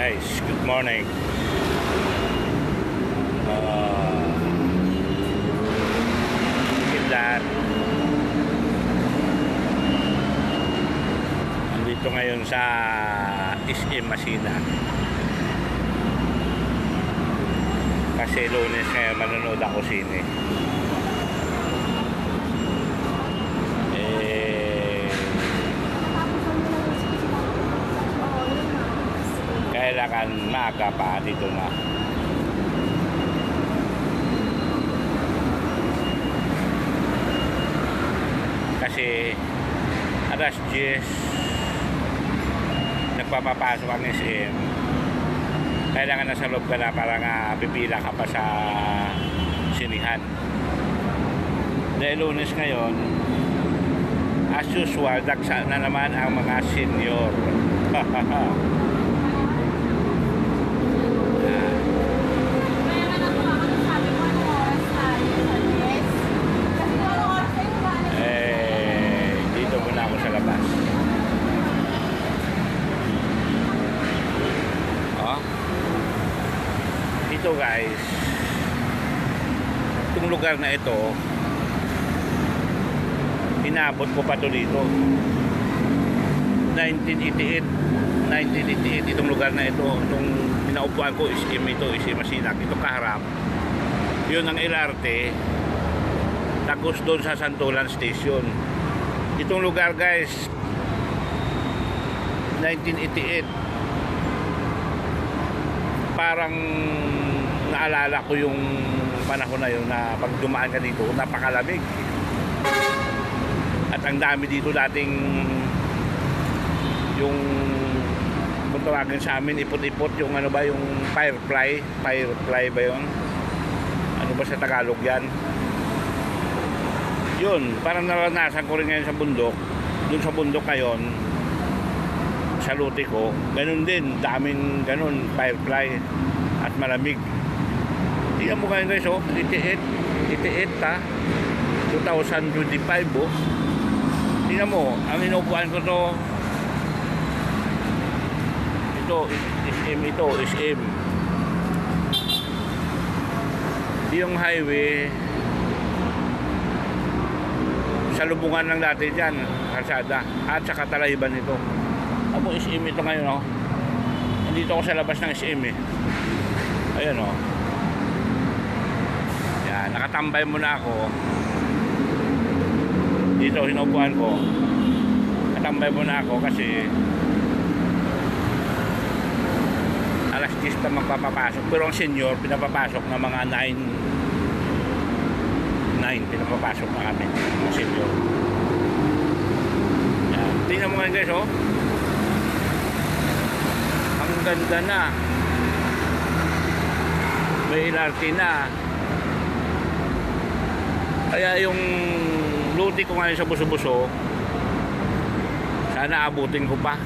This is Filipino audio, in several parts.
Guys, good morning. Uh, Kindan. Andito ngayon sa SM Masina. Kasi lunes ngayon manonood ako sine. Kailangan maaga pa dito na. Kasi alas 10 nagpapapasok ang SM kailangan nasa loob ka na para nga pipila ka pa sa sinihan. Dahil lunes ngayon as usual dagsa na naman ang mga senior Kaya nga lang makakasabi mo anong oras tayo sa yes. Kasi kung anong oras tayo kumain na eh, dito muna ako sa labas. Oh. Ito guys, itong lugar na ito, inabot ko pa to dito. 1988 1988 itong lugar na ito itong pinaupuan ko is ito is Masinak ito kaharap yun ang LRT tagos doon sa Santolan Station. Itong lugar guys, 1988. Parang naalala ko yung panahon na yun na pag dumaan ka dito, napakalamig. At ang dami dito dating yung kung sa amin ipot-ipot yung ano ba yung firefly firefly ba yun ano ba sa Tagalog yan yun, parang naranasan ko rin ngayon sa bundok. Doon sa bundok ngayon, sa luti ko, ganun din, daming ganun, firefly at malamig. Tingnan mo kayo guys, oh, 88, 88 ta, 2025 oh. Tingnan mo, ang inupuan ko to, ito, SM ito, SM. Yung highway, sa lubungan lang dati dyan, kalsada. At sa katalahiban nito. Ako SM ito ngayon, oh. Nandito ako sa labas ng SM, eh. Ayan, oh. Nakatambay muna ako. Dito, hinupuan ko. Nakatambay muna ako kasi alas 10 pa magpapapasok. Pero ang senior, pinapapasok na mga 9 9 pinapapasok na kami mga senior yan. tingnan mo ngayon guys oh ang ganda na may LRT na kaya yung luti ko ngayon sa buso-buso sana abutin ko pa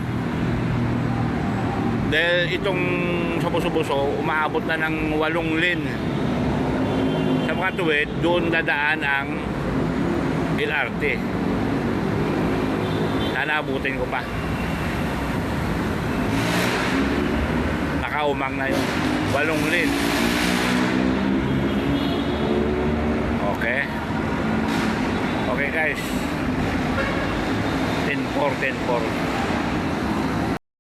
dahil itong sa buso-buso umaabot na ng walong lane sa mga tuwid, doon dadaan ang LRT. Sana abutin ko pa. Nakaumang na yun. Walong lane. Guys. 10-4, 10-4.